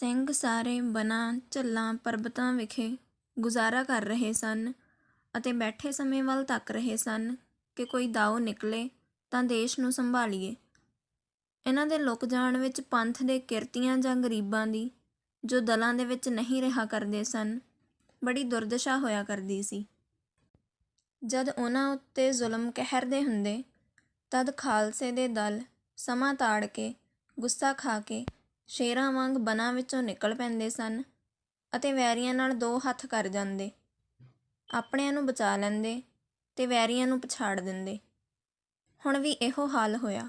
ਸਿੰਘ ਸਾਰੇ ਬਨਾਂ ਝੱਲਾਂ ਪਰਬਤਾਂ ਵਿਖੇ ਗੁਜ਼ਾਰਾ ਕਰ ਰਹੇ ਸਨ ਅਤੇ ਬੈਠੇ ਸਮੇਂ ਵੱਲ ਤੱਕ ਰਹੇ ਸਨ ਕਿ ਕੋਈ ਦਾਉ ਨਿਕਲੇ ਤਾਂ ਦੇਸ਼ ਨੂੰ ਸੰਭਾਲੀਏ। ਇਹਨਾਂ ਦੇ ਲੁਕ ਜਾਣ ਵਿੱਚ ਪੰਥ ਦੇ ਕਿਰਤੀਆਂ ਜਾਂ ਗਰੀਬਾਂ ਦੀ, ਜੋ ਦਲਾਂ ਦੇ ਵਿੱਚ ਨਹੀਂ ਰਿਹਾ ਕਰਦੇ ਸਨ, ਬੜੀ ਦੁਰਦਸ਼ਾ ਹੋਇਆ ਕਰਦੀ ਸੀ। ਜਦ ਉਹਨਾਂ ਉੱਤੇ ਜ਼ੁਲਮ ਕਹਿਰਦੇ ਹੁੰਦੇ, ਤਦ ਖਾਲਸੇ ਦੇ ਦਲ ਸਮਾਂ ਤਾੜ ਕੇ, ਗੁੱਸਾ ਖਾ ਕੇ ਸ਼ੇਰਾਂ ਵਾਂਗ ਬਨਾਂ ਵਿੱਚੋਂ ਨਿਕਲ ਪੈਂਦੇ ਸਨ ਅਤੇ ਵੈਰੀਆਂ ਨਾਲ ਦੋ ਹੱਥ ਕਰ ਜਾਂਦੇ। ਆਪਣਿਆਂ ਨੂੰ ਬਚਾ ਲੈਂਦੇ ਤੇ ਵੈਰੀਆਂ ਨੂੰ ਪਛਾੜ ਦਿੰਦੇ। ਹੁਣ ਵੀ ਇਹੋ ਹਾਲ ਹੋਇਆ।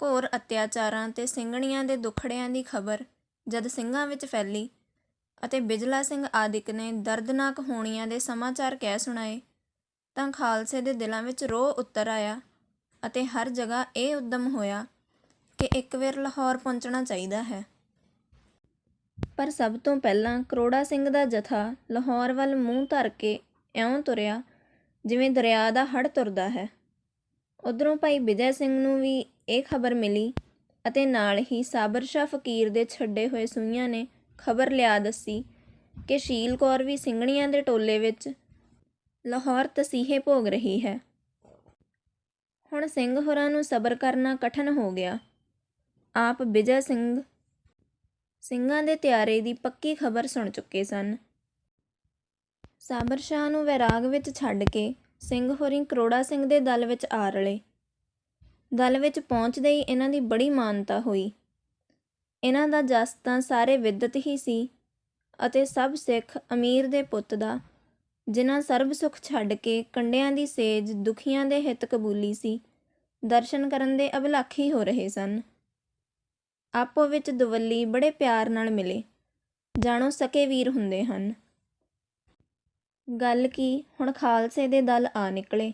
ਘੋਰ ਅਤਿਆਚਾਰਾਂ ਤੇ ਸਿੰਘਣੀਆਂ ਦੇ ਦੁਖੜਿਆਂ ਦੀ ਖਬਰ ਜਦ ਸਿੰਘਾਂ ਵਿੱਚ ਫੈਲੀ ਅਤੇ ਬਿਜਲਾ ਸਿੰਘ ਆਦਿਕ ਨੇ ਦਰਦਨਾਕ ਹੋਣੀਆਂ ਦੇ ਸਮਾਚਾਰ ਕਹਿ ਸੁਣਾਏ, ਤਾਂ ਖਾਲਸੇ ਦੇ ਦਿਲਾਂ ਵਿੱਚ ਰੋਹ ਉਤਰ ਆਇਆ ਅਤੇ ਹਰ ਜਗ੍ਹਾ ਇਹ ਉਦਮ ਹੋਇਆ ਕਿ ਇੱਕ ਵਾਰ ਲਾਹੌਰ ਪਹੁੰਚਣਾ ਚਾਹੀਦਾ ਹੈ। ਪਰ ਸਭ ਤੋਂ ਪਹਿਲਾਂ ਕਰੋੜਾ ਸਿੰਘ ਦਾ ਜਥਾ ਲਾਹੌਰ ਵੱਲ ਮੂੰਹ ਧਰ ਕੇ ਇਉਂ ਤੁਰਿਆ, ਜਿਵੇਂ ਦਰਿਆ ਦਾ ਹੜ ਤੁਰਦਾ ਹੈ। ਉਧਰੋਂ ਭਾਈ ਵਿਜੈ ਸਿੰਘ ਨੂੰ ਵੀ ਇਹ ਖਬਰ ਮਿਲੀ ਅਤੇ ਨਾਲ ਹੀ ਸਾਬਰ ਸ਼ਾਹ ਫਕੀਰ ਦੇ ਛੱਡੇ ਹੋਏ ਸੂਈਆਂ ਨੇ ਖਬਰ ਲਿਆ ਦੱਸੀ ਕਿ ਸ਼ੀਲ ਕੌਰ ਵੀ ਸਿੰਘਣੀਆਂ ਦੇ ਟੋਲੇ ਵਿੱਚ ਲਾਹੌਰ ਤਸੀਹੇ ਭੋਗ ਰਹੀ ਹੈ। ਹੁਣ ਸਿੰਘ ਹੋਰਾਂ ਨੂੰ ਸਬਰ ਕਰਨਾ ਕਠਨ ਹੋ ਗਿਆ। ਆਪ ਵਿਜੈ ਸਿੰਘ ਸਿੰਘਾਂ ਦੇ ਤਿਆਰੇ ਦੀ ਪੱਕੀ ਖਬਰ ਸੁਣ ਚੁੱਕੇ ਸਨ। ਸਾਬਰ ਸ਼ਾਹ ਨੂੰ ਵੈਰਾਗ ਵਿੱਚ ਛੱਡ ਕੇ ਸਿੰਘ ਹੋਰੀ ਕਰੋੜਾ ਸਿੰਘ ਦੇ ਦਲ ਵਿੱਚ ਆ ਰਲੇ। ਦਲ ਵਿੱਚ ਪਹੁੰਚਦੇ ਹੀ ਇਹਨਾਂ ਦੀ ਬੜੀ ਮਾਨਤਾ ਹੋਈ। ਇਹਨਾਂ ਦਾ ਜਸ ਤਾਂ ਸਾਰੇ ਵਿਦਤ ਹੀ ਸੀ ਅਤੇ ਸਭ ਸਿੱਖ ਅਮੀਰ ਦੇ ਪੁੱਤ ਦਾ, ਜਿਨ੍ਹਾਂ ਸਰਬ ਸੁਖ ਛੱਡ ਕੇ ਕੰਡਿਆਂ ਦੀ ਸੇਜ ਦੁਖੀਆਂ ਦੇ ਹਿੱਤ ਕਬੂਲੀ ਸੀ, ਦਰਸ਼ਨ ਕਰਨ ਦੇ ਅਭਿਲਾਖੀ ਹੋ ਰਹੇ ਸਨ। ਆਪੋ ਵਿੱਚ ਦੁਵੱਲੀ ਬੜੇ ਪਿਆਰ ਨਾਲ ਮਿਲੇ। ਜਾਣੋ, ਸਕੇ ਵੀਰ ਹੁੰਦੇ ਹਨ। ਗੱਲ ਕੀ, ਹੁਣ ਖਾਲਸੇ ਦੇ ਦਲ ਆ ਨਿਕਲੇ।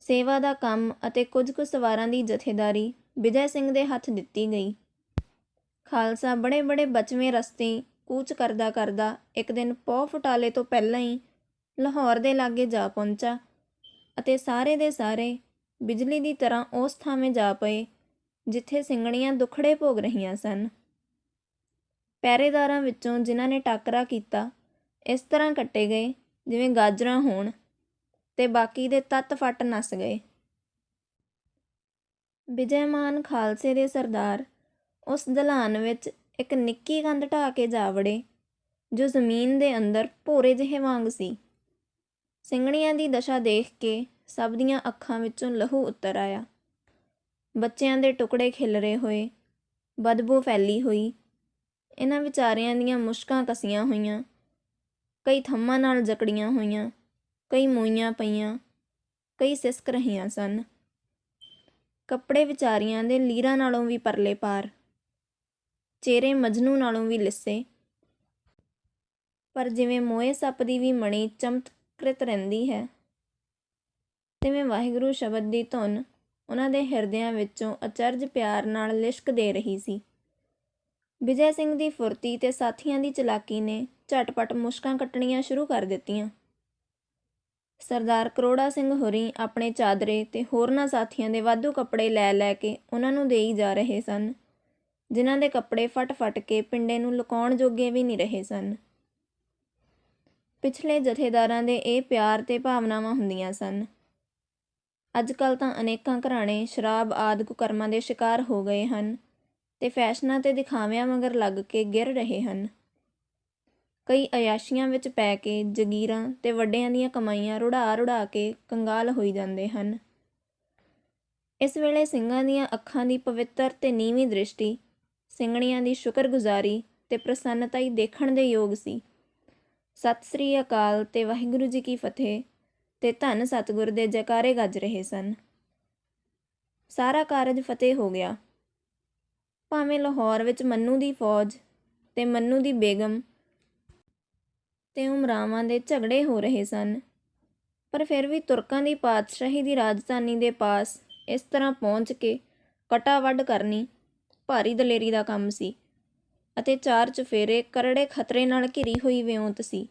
ਸੇਵਾ ਦਾ ਕੰਮ ਅਤੇ ਕੁਝ ਕੁ ਸਵਾਰਾਂ ਦੀ ਜਥੇਦਾਰੀ ਵਿਜੈ ਸਿੰਘ ਦੇ ਹੱਥ ਦਿੱਤੀ ਗਈ। ਖਾਲਸਾ ਬੜੇ ਬੜੇ ਬਚਵੇਂ ਰਸਤੇ ਕੂਚ ਕਰਦਾ ਕਰਦਾ ਇੱਕ ਦਿਨ ਪੌ ਫਟਾਲੇ ਤੋਂ ਪਹਿਲਾਂ ਹੀ ਲਾਹੌਰ ਦੇ ਲਾਗੇ ਜਾ ਪਹੁੰਚਾ ਅਤੇ ਸਾਰੇ ਦੇ ਸਾਰੇ ਬਿਜਲੀ ਦੀ ਤਰ੍ਹਾਂ ਉਸ ਥਾਵੇਂ ਜਾ ਪਏ ਜਿੱਥੇ ਸਿੰਘਣੀਆਂ ਦੁਖੜੇ ਭੋਗ ਰਹੀਆਂ ਸਨ। ਪਹਿਰੇਦਾਰਾਂ ਵਿੱਚੋਂ ਜਿਨ੍ਹਾਂ ਨੇ ਟਾਕਰਾ ਕੀਤਾ, ਇਸ ਤਰ੍ਹਾਂ ਕੱਟੇ ਗਏ, ਜਿਵੇਂ ਗਾਜਰਾਂ ਹੋਣ, ਤੇ ਬਾਕੀ ਦੇ ਤੱਤ ਫੱਟ ਨਸ ਗਏ। ਵਿਜੈਮਾਨ ਖਾਲਸੇ ਦੇ ਸਰਦਾਰ ਉਸ ਦਲਾਨ ਵਿੱਚ ਇੱਕ ਨਿੱਕੀ ਕੰਧ ਢਾ ਕੇ ਜਾ ਵੜੇ, ਜੋ ਜ਼ਮੀਨ ਦੇ ਅੰਦਰ ਭੋਰੇ ਜਿਹੇ ਵਾਂਗ ਸੀ। ਸਿੰਘਣੀਆਂ ਦੀ ਦਸ਼ਾ ਦੇਖ ਕੇ ਸਭ ਦੀਆਂ ਅੱਖਾਂ ਵਿੱਚੋਂ ਲਹੂ ਉਤਰ ਆਇਆ। ਬੱਚਿਆਂ ਦੇ ਟੁਕੜੇ ਖਿਲਰੇ ਹੋਏ, ਬਦਬੂ ਫੈਲੀ ਹੋਈ। ਇਹਨਾਂ ਵਿਚਾਰਿਆਂ ਦੀਆਂ ਮੁਸ਼ਕਾਂ ਕਸੀਆਂ ਹੋਈਆਂ, ਕਈ ਥੰਮਾਂ ਨਾਲ ਜਕੜੀਆਂ ਹੋਈਆਂ, ਕਈ ਮੋਈਆਂ ਪਈਆਂ, ਕਈ ਸਿਸਕ ਰਹੀਆਂ ਸਨ। ਕੱਪੜੇ ਵਿਚਾਰੀਆਂ ਦੇ ਲੀਰਾਂ ਨਾਲੋਂ ਵੀ ਪਰਲੇ ਪਾਰ, ਚਿਹਰੇ ਮਜਨੂ ਨਾਲੋਂ ਵੀ ਲਿੱਸੇ। ਪਰ ਜਿਵੇਂ ਮੋਏ ਸੱਪ ਦੀ ਵੀ ਮਣੀ ਚਮਤਕ੍ਰਿਤ ਰਹਿੰਦੀ ਹੈ, ਤਿਵੇਂ ਵਾਹਿਗੁਰੂ ਸ਼ਬਦ ਦੀ ਧੁਨ ਉਹਨਾਂ ਦੇ ਹਿਰਦਿਆਂ ਵਿੱਚੋਂ ਅਚਰਜ ਪਿਆਰ ਨਾਲ ਲਿਸ਼ਕ ਦੇ ਰਹੀ ਸੀ। ਵਿਜੈ ਸਿੰਘ ਦੀ ਫੁਰਤੀ ਤੇ ਸਾਥੀਆਂ ਦੀ ਚਲਾਕੀ ਨੇ ਝਟਪਟ ਮੁਸ਼ਕਾਂ ਕੱਟਣੀਆਂ ਸ਼ੁਰੂ ਕਰ ਦਿੱਤੀਆਂ। ਸਰਦਾਰ ਕਰੋੜਾ ਸਿੰਘ ਹੋਰੀ ਆਪਣੇ ਚਾਦਰੇ ਤੇ ਹੋਰਨਾਂ ਸਾਥੀਆਂ ਦੇ ਵਾਧੂ ਕੱਪੜੇ ਲੈ ਲੈ ਕੇ ਉਹਨਾਂ ਨੂੰ ਦੇਈ ਜਾ ਰਹੇ ਸਨ, ਜਿਨ੍ਹਾਂ ਦੇ ਕੱਪੜੇ ਫਟ-ਫਟ ਕੇ ਪਿੰਡੇ ਨੂੰ ਲੁਕਾਉਣ ਜੋਗੇ ਵੀ ਨਹੀਂ ਰਹੇ ਸਨ। ਪਿਛਲੇ ਜਥੇਦਾਰਾਂ ਦੇ ਇਹ ਪਿਆਰ ਤੇ ਭਾਵਨਾਵਾਂ ਹੁੰਦੀਆਂ ਸਨ। ਅੱਜ ਕੱਲ ਤਾਂ ਅਨੇਕਾਂ ਘਰਾਣੇ ਸ਼ਰਾਬ ਆਦਿ ਕੁਕਰਮਾਂ ਦੇ ਸ਼ਿਕਾਰ ਹੋ ਗਏ ਹਨ ਤੇ ਫੈਸ਼ਨਾਂ ਤੇ ਦਿਖਾਵਿਆਂ ਮਗਰ ਲੱਗ ਕੇ ਗਿਰ ਰਹੇ ਹਨ। ਕਈ ਅਯਾਸ਼ੀਆਂ ਵਿੱਚ ਪੈ ਕੇ ਜਗੀਰਾਂ ਤੇ ਵੱਡਿਆਂ ਦੀਆਂ ਕਮਾਈਆਂ ਰੁੜਾ ਰੁੜਾ ਕੇ ਕੰਗਾਲ ਹੋਈ ਜਾਂਦੇ ਹਨ। ਇਸ ਵੇਲੇ ਸਿੰਘਾਂ ਦੀਆਂ ਅੱਖਾਂ ਦੀ ਪਵਿੱਤਰ ਤੇ ਨੀਵੀਂ ਦ੍ਰਿਸ਼ਟੀ, ਸਿੰਘਣੀਆਂ ਦੀ ਸ਼ੁਕਰਗੁਜ਼ਾਰੀ ਤੇ ਪ੍ਰਸੰਨਤਾ ਹੀ ਦੇਖਣ ਦੇ ਯੋਗ ਸੀ। ਸਤਿ ਸ੍ਰੀ ਅਕਾਲ ਤੇ ਵਾਹਿਗੁਰੂ ਜੀ ਕੀ ਫਤਿਹ। ਤੇ ਧੰਨ ਸਤਿਗੁਰ ਦੇ ਜੈਕਾਰੇ ਗੱਜ ਰਹੇ ਸਨ। ਸਾਰਾ ਕਾਰਜ ਫਤਿਹ ਹੋ ਗਿਆ। ਭਾਵੇਂ ਲਾਹੌਰ ਵਿੱਚ ਮੰਨੂ ਦੀ ਫੌਜ ਤੇ ਮੰਨੂ ਦੀ ਬੇਗਮ ਤੇ ਉਮਰਾਵਾਂ ਦੇ ਝਗੜੇ ਹੋ ਰਹੇ ਸਨ, ਪਰ ਫਿਰ ਵੀ ਤੁਰਕਾਂ ਦੀ ਪਾਤਸ਼ਾਹੀ ਦੀ ਰਾਜਧਾਨੀ ਦੇ ਪਾਸ ਇਸ ਤਰ੍ਹਾਂ ਪਹੁੰਚ ਕੇ ਕਟਾ ਵੱਢ ਕਰਨੀ ਭਾਰੀ ਦਲੇਰੀ ਦਾ ਕੰਮ ਸੀ ਅਤੇ ਚਾਰ ਚਫੇਰੇ ਕਰੜੇ ਖਤਰੇ ਨਾਲ ਘਿਰੀ ਹੋਈ ਵਿਉਂਤ ਸੀ।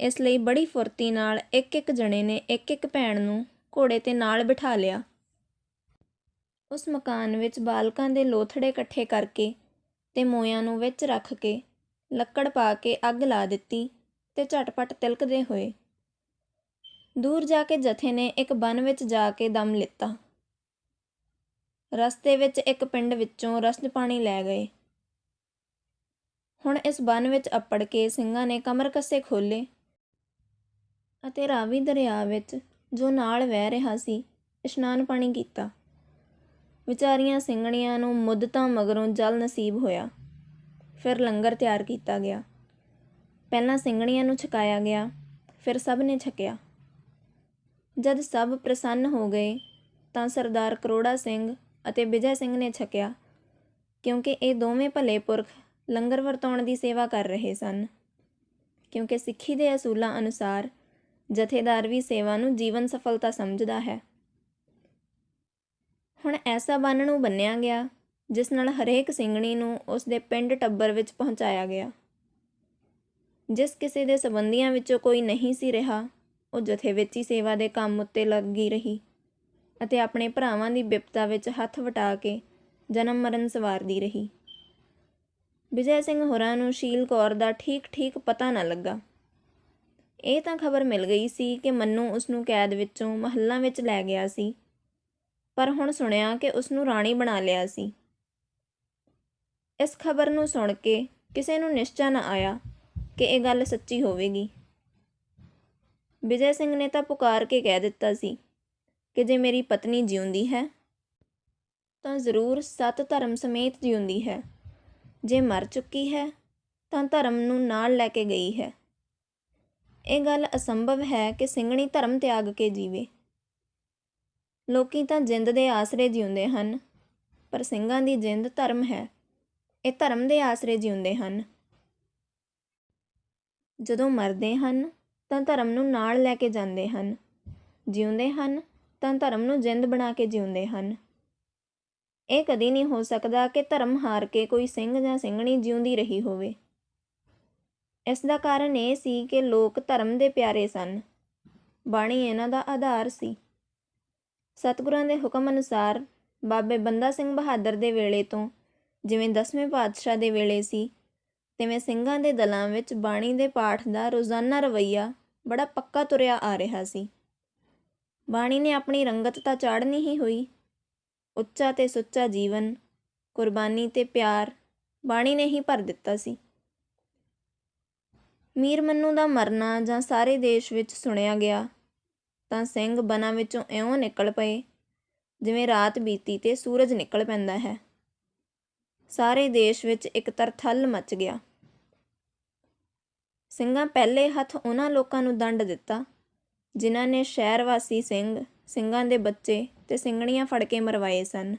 ਇਸ ਲਈ ਬੜੀ ਫੁਰਤੀ ਨਾਲ ਇੱਕ ਇੱਕ ਜਣੇ ਨੇ ਇੱਕ ਇੱਕ ਭੈਣ ਨੂੰ ਘੋੜੇ ਤੇ ਨਾਲ ਬਿਠਾ ਲਿਆ। ਉਸ ਮਕਾਨ ਵਿੱਚ ਬਾਲਕਾਂ ਦੇ ਲੋਥੜੇ ਇਕੱਠੇ ਕਰਕੇ ਤੇ ਮੋਇਆਂ ਨੂੰ ਵਿੱਚ ਰੱਖ ਕੇ ਲੱਕੜ ਪਾ ਕੇ ਅੱਗ ਲਾ ਦਿੱਤੀ ਤੇ ਝਟਪਟ ਤਿਲਕਦੇ ਹੋਏ। ਦੂਰ ਜਾ ਕੇ ਜਥੇ ਨੇ ਇੱਕ ਬਨ ਵਿੱਚ ਜਾ ਕੇ ਦਮ ਲਿੱਤਾ। ਰਸਤੇ ਵਿੱਚ ਇੱਕ ਪਿੰਡ ਵਿੱਚੋਂ ਰਸਦ ਪਾਣੀ ਲੈ ਗਏ। ਹੁਣ ਇਸ ਬਨ ਵਿੱਚ ਅੱਪੜ ਕੇ ਸਿੰਘਾਂ ਨੇ ਕਮਰ ਕੱਸੇ ਖੋਲੇ ਅਤੇ ਰਾਵੀ ਦਰਿਆ ਵਿੱਚ ਜੋ ਨਾਲ ਵਹਿ ਰਿਹਾ ਸੀ, ਇਸ਼ਨਾਨ ਪਾਣੀ ਕੀਤਾ। ਵਿਚਾਰੀਆਂ ਸਿੰਘਣੀਆਂ ਨੂੰ ਮੁੱਦਤਾਂ ਮਗਰੋਂ ਜਲ ਨਸੀਬ ਹੋਇਆ। ਫਿਰ ਲੰਗਰ ਤਿਆਰ ਕੀਤਾ ਗਿਆ। ਪਹਿਲਾਂ ਸਿੰਘਣੀਆਂ ਨੂੰ ਛਕਾਇਆ ਗਿਆ, ਫਿਰ ਸਭ ਨੇ ਛਕਿਆ। ਜਦ ਸਭ ਪ੍ਰਸੰਨ ਹੋ ਗਏ, ਤਾਂ ਸਰਦਾਰ ਕਰੋੜਾ ਸਿੰਘ ਅਤੇ ਵਿਜੈ ਸਿੰਘ ਨੇ ਛਕਿਆ, ਕਿਉਂਕਿ ਇਹ ਦੋਵੇਂ ਭਲੇ ਪੁਰਖ ਲੰਗਰ ਵਰਤਾਉਣ ਦੀ ਸੇਵਾ ਕਰ ਰਹੇ ਸਨ। ਕਿਉਂਕਿ ਸਿੱਖੀ ਦੇ ਅਸੂਲਾਂ ਅਨੁਸਾਰ ਜਥੇਦਾਰ ਵੀ ਸੇਵਾ ਨੂੰ ਜੀਵਨ ਸਫਲਤਾ ਸਮਝਦਾ ਹੈ। ਹੁਣ ਐਸਾ ਬੰਨ ਨੂੰ ਬੰਨਿਆ ਗਿਆ, ਜਿਸ ਨਾਲ ਹਰੇਕ ਸਿੰਘਣੀ ਨੂੰ ਉਸ ਦੇ ਪਿੰਡ ਟੱਬਰ ਵਿੱਚ ਪਹੁੰਚਾਇਆ ਗਿਆ। ਜਿਸ ਕਿਸੇ ਦੇ ਸਬੰਧੀਆਂ ਵਿੱਚੋਂ ਕੋਈ ਨਹੀਂ ਸੀ ਰਿਹਾ, ਉਹ ਜਥੇ ਵਿੱਚ ਹੀ ਸੇਵਾ ਦੇ ਕੰਮ ਉੱਤੇ ਲੱਗੀ ਰਹੀ ਅਤੇ ਆਪਣੇ ਭਰਾਵਾਂ ਦੀ ਬਿਪਤਾ ਵਿੱਚ ਹੱਥ ਵਟਾ ਕੇ ਜਨਮ ਮਰਨ ਸਵਾਰਦੀ ਰਹੀ। ਵਿਜੈ ਸਿੰਘ ਹੋਰਾਂ ਨੂੰ ਸ਼ੀਲ ਕੌਰ ਦਾ ਠੀਕ ਠੀਕ ਪਤਾ ਨਾ ਲੱਗਾ। ਇਹ ਤਾਂ ਖਬਰ ਮਿਲ ਗਈ ਸੀ ਕਿ ਮੰਨੂ ਉਸ ਨੂੰ ਕੈਦ ਵਿੱਚੋਂ ਮਹੱਲਾਂ ਵਿੱਚ ਲੈ ਗਿਆ ਸੀ। ਪਰ ਹੁਣ ਸੁਣਿਆ ਕਿ ਉਸ ਨੂੰ ਰਾਣੀ ਬਣਾ ਲਿਆ ਸੀ। ਇਸ ਖਬਰ ਨੂੰ ਸੁਣ ਕੇ ਕਿਸੇ ਨੂੰ ਨਿਸ਼ਚਾ ਨਾ ਆਇਆ ਕਿ ਇਹ ਗੱਲ ਸੱਚੀ ਹੋਵੇਗੀ। ਵਿਜੇ ਸਿੰਘ ਨੇ ਤਾਂ ਪੁਕਾਰ ਕੇ ਕਹਿ ਦਿੱਤਾ ਸੀ ਕਿ ਜੇ ਮੇਰੀ ਪਤਨੀ ਜਿਉਂਦੀ ਹੈ, ਤਾਂ ਜ਼ਰੂਰ ਸਤ ਧਰਮ ਸਮੇਤ ਜਿਉਂਦੀ ਹੈ। ਜੇ ਮਰ ਚੁੱਕੀ ਹੈ, ਤਾਂ ਧਰਮ ਨੂੰ ਨਾਲ ਲੈ ਕੇ ਗਈ ਹੈ। ਇਹ ਗੱਲ ਅਸੰਭਵ ਹੈ ਕਿ ਸਿੰਘਣੀ ਧਰਮ ਤਿਆਗ ਕੇ ਜੀਵੇ। ਲੋਕੀ ਤਾਂ ਜਿੰਦ ਦੇ ਆਸਰੇ ਜਿਉਂਦੇ ਹਨ, ਪਰ ਸਿੰਘਾਂ ਦੀ ਜਿੰਦ ਧਰਮ ਹੈ। ਇਹ ਧਰਮ ਦੇ ਆਸਰੇ ਜਿਉਂਦੇ ਹਨ। ਜਦੋਂ ਮਰਦੇ ਹਨ, ਤਾਂ ਧਰਮ ਨੂੰ ਨਾਲ ਲੈ ਕੇ ਜਾਂਦੇ ਹਨ। ਜਿਉਂਦੇ ਹਨ, ਤਾਂ ਧਰਮ ਨੂੰ ਜਿੰਦ ਬਣਾ ਕੇ ਜਿਉਂਦੇ ਹਨ। ਇਹ ਕਦੀ ਨਹੀਂ ਹੋ ਸਕਦਾ ਕਿ ਧਰਮ ਹਾਰ ਕੇ ਕੋਈ ਸਿੰਘ ਜਾਂ ਸਿੰਘਣੀ ਜਿਉਂਦੀ ਰਹੀ ਹੋਵੇ। ਇਸ ਦਾ ਕਾਰਨ ਇਹ ਸੀ ਕਿ ਲੋਕ ਧਰਮ ਦੇ ਪਿਆਰੇ ਸਨ। ਬਾਣੀ ਇਹਨਾਂ ਦਾ ਆਧਾਰ ਸੀ। ਸਤਿਗੁਰਾਂ ਦੇ ਹੁਕਮ ਅਨੁਸਾਰ ਬਾਬੇ ਬੰਦਾ ਸਿੰਘ ਬਹਾਦਰ ਦੇ ਵੇਲੇ ਤੋਂ ਜਿਵੇਂ ਦਸਵੇਂ ਪਾਤਸ਼ਾਹ ਦੇ ਵੇਲੇ ਸੀ, ਤਿਵੇਂ ਸਿੰਘਾਂ ਦੇ ਦਲਾਂ ਵਿੱਚ ਬਾਣੀ ਦੇ ਪਾਠ ਦਾ ਰੋਜ਼ਾਨਾ ਰਵਈਆ ਬੜਾ ਪੱਕਾ ਤੁਰਿਆ ਆ ਰਿਹਾ ਸੀ। ਬਾਣੀ ਨੇ ਆਪਣੀ ਰੰਗਤ ਤਾਂ ਚਾੜਨੀ ਹੀ ਹੋਈ। ਉੱਚਾ ਤੇ ਸੁੱਚਾ ਜੀਵਨ, ਕੁਰਬਾਨੀ ਤੇ ਪਿਆਰ ਬਾਣੀ ਨੇ ਹੀ ਭਰ ਦਿੱਤਾ ਸੀ। ਮੀਰ ਮੰਨੂ ਦਾ ਮਰਨਾ ਜਾਂ ਸਾਰੇ ਦੇਸ਼ ਵਿੱਚ ਸੁਣਿਆ ਗਿਆ, ਤਾਂ ਸਿੰਘ ਬਨਾਂ ਵਿੱਚੋਂ ਇਉਂ ਨਿਕਲ ਪਏ, ਜਿਵੇਂ ਰਾਤ ਬੀਤੀ ਤੇ ਸੂਰਜ ਨਿਕਲ ਪੈਂਦਾ ਹੈ। ਸਾਰੇ ਦੇਸ਼ ਵਿੱਚ ਇੱਕ ਤਰਥਲ ਮਚ ਗਿਆ। ਸਿੰਘਾਂ ਪਹਿਲੇ ਹੱਥ ਉਹਨਾਂ ਲੋਕਾਂ ਨੂੰ ਦੰਡ ਦਿੱਤਾ, ਜਿਨ੍ਹਾਂ ਨੇ ਸ਼ਹਿਰ ਵਾਸੀ ਸਿੰਘ, ਸਿੰਘਾਂ ਦੇ ਬੱਚੇ ਤੇ ਸਿੰਘਣੀਆਂ ਫੜ ਕੇ ਮਰਵਾਏ ਸਨ।